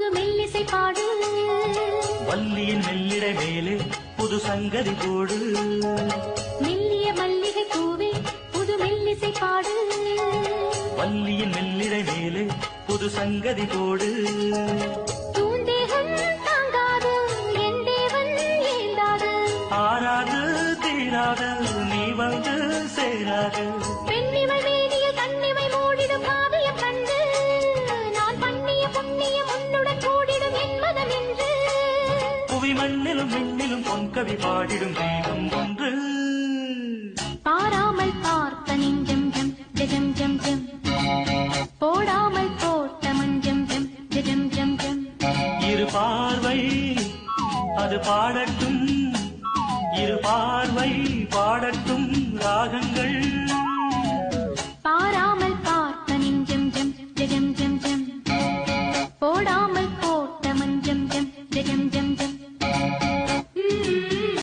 பாடு வள்ளியின் மெல்லிடை மேலே புது சங்கதி போடு. மெல்லிய மல்லிகை பூவே புது மெல்லிசை பாடு வள்ளியின் மெல்லிடை மேலே புது சங்கதி போடு. ஆறாது தீராது நீ வந்து சேராது. பெண்ணிமை புவி மண்ணிலும் விண்ணிலும் பொன்கவி பாடிடும் தெய்வம் ஒன்று. பாராமல் பார்த்த நெஞ்சம் ஜம் ஜம் ஜம் ஜம் போடாமல் போட்ட மஞ்சம் ஜம் ஜம் ஜம் ஜம் இரு பார்வை அது பாடட்டும். இரு பார்வை பாடட்டும் ராகங்கள். பாராமல் பார்த்த நெஞ்சம் ஜம் ஜம் ஜம் ஜம். போடாமல்